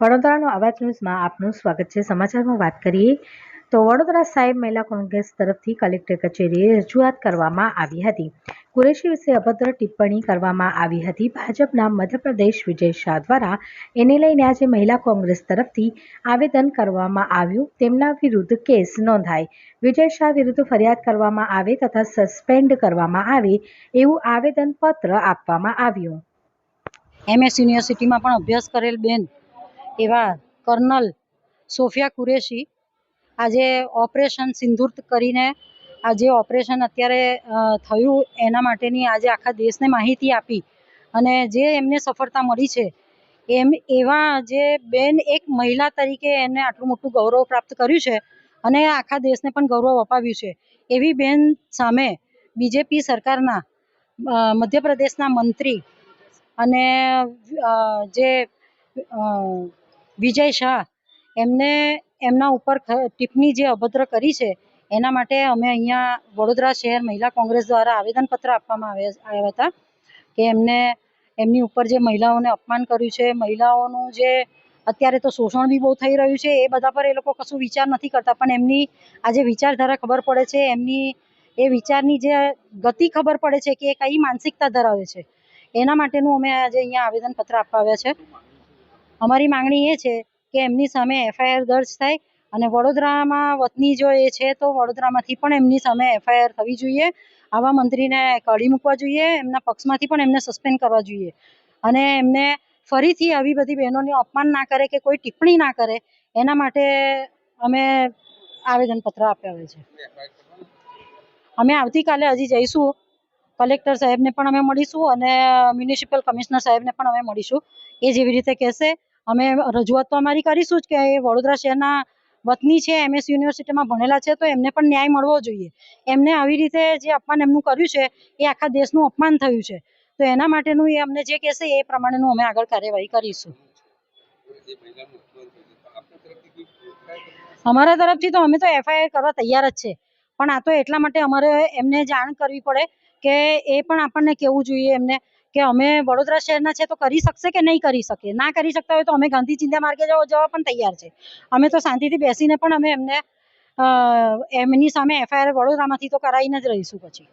વડોદરાનો અવાજ ન્યૂઝમાં આપનું સ્વાગત છે. સમાચારમાં વાત કરીએ તો વડોદરા સાહેબ મહિલા કોંગ્રેસ તરફથી કલેક્ટર કચેરીએ રજૂઆત કરવામાં આવી હતી. કુરેશી વિશે અભદ્ર ટિપ્પણી કરવામાં આવી હતી. ભાજપના મધ્યપ્રદેશ વિજય શાહ દ્વારા એને લઈને આજે મહિલા કોંગ્રેસ તરફથી આવેદન કરવામાં આવ્યું. તેમના વિરુદ્ધ કેસ નોંધાય. વિજય શાહ વિરુદ્ધ ફરિયાદ કરવામાં આવે તથા સસ્પેન્ડ કરવામાં આવે એવું આવેદનપત્ર આપવામાં આવ્યું. એમએસ યુનિવર્સિટીમાં પણ અભ્યાસ કરેલ બેન. એવા કર્નલ સોફિયા કુરેશી આજે ઓપરેશન સિંદૂર કરીને આજે ઓપરેશન અત્યારે થયું એના માટેની આજે આખા દેશને માહિતી આપી અને જે એમને સફળતા મળી છે, એમ એવા જે બેન એક મહિલા તરીકે એને આટલું મોટું ગૌરવ પ્રાપ્ત કર્યું છે અને આખા દેશને પણ ગૌરવ અપાવ્યું છે. એવી બેન સામે બીજેપી સરકારના મધ્યપ્રદેશના મંત્રી અને જે વિજય શાહ, એમને એમના ઉપર ટિપ્પણી જે અભદ્ર કરી છે, એના માટે અમે અહીંયા વડોદરા શહેર મહિલા કોંગ્રેસ દ્વારા આવેદનપત્ર આપવામાં આવ્યા હતા કે એમને, એમની ઉપર જે મહિલાઓને અપમાન કર્યું છે, મહિલાઓનું જે અત્યારે તો શોષણ બી બહુ થઈ રહ્યું છે, એ બધા પર એ લોકો કશું વિચાર નથી કરતા, પણ એમની આજે વિચારધારા ખબર પડે છે, એમની, એ વિચારની જે ગતિ ખબર પડે છે કે એ કઈ માનસિકતા ધરાવે છે, એના માટેનું અમે આજે અહીંયા આવેદનપત્ર આપવા આવ્યા છે. અમારી માંગણી એ છે કે એમની સામે એફઆઈઆર દર્જ થાય અને વડોદરામાં વતની જો એ છે તો વડોદરામાંથી પણ એમની સામે એફઆઈઆર થવી જોઈએ. આવા મંત્રીને કાઢી મૂકવા જોઈએ, એમના પક્ષમાંથી પણ એમને સસ્પેન્ડ કરવા જોઈએ. અને એમને ફરીથી આવી બધી બહેનોને અપમાન ના કરે કે કોઈ ટિપ્પણી ના કરે, એના માટે અમે આવેદનપત્ર આપ્યા હોય છે. અમે આવતીકાલે હજી જઈશું. કલેક્ટર સાહેબને પણ અમે મળીશું અને મ્યુનિસિપલ કમિશનર સાહેબને પણ અમે મળીશું. એ જેવી રીતે કહેશે. અમે રજૂઆત તો અમારી કરીશું જ કે એ વડોદરા શહેરના વતની છે, એમએસ યુનિવર્સિટીમાં ભણેલા છે, તો એમને પણ ન્યાય મળવો જોઈએ. એમને આવી રીતે જે અપમાન એમનું કર્યું છે, એ આખા દેશનું અપમાન થયું છે. તો એના માટેનું એ અમને જે કહેશે એ પ્રમાણેનું અમે આગળ કાર્યવાહી કરીશું. અમારા તરફથી તો અમે તો એફઆઈઆર કરવા તૈયાર જ છે. પણ આ તો એટલા માટે અમારે એમને જાણ કરવી પડે કે એ પણ આપણને કહેવું જોઈએ એમને. કે અમે વડોદરા શહેરના છે તો કરી શકશે કે નહીં કરી શકે? ના કરી શકતા હોય તો અમે ગાંધી ચિંતા માર્ગે જવા પણ તૈયાર છે. અમે તો શાંતિથી બેસીને પણ અમે એમને એમની સામે એફઆઈઆર વડોદરામાંથી તો કરાવીને જ રહીશું પછી.